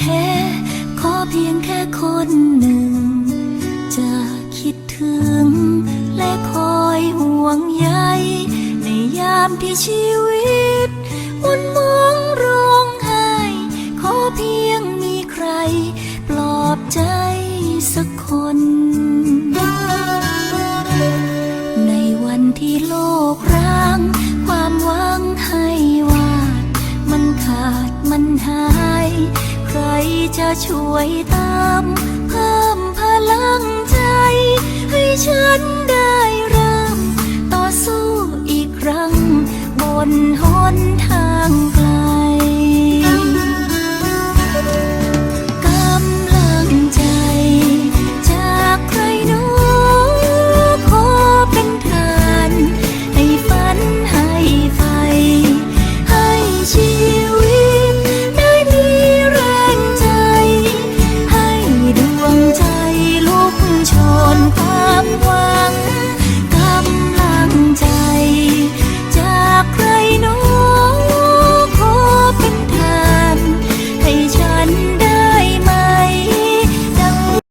แท้ ขอเพียงแค่คนหนึ่ง จะคิดถึง และคอยห่วงใย ในยามที่ชีวิตวุ่นมองร้องไห้ ขอเพียงมีใคร ปลอบใจสักคน ในวันที่โลกร้าง ความหวังให้วาด มันขาดมันหาย จะช่วยตามเพิ่มพลังใจ ให้ฉันได้เริ่ม ต่อสู้อีกครั้ง บนหนทาง ชนความหวัง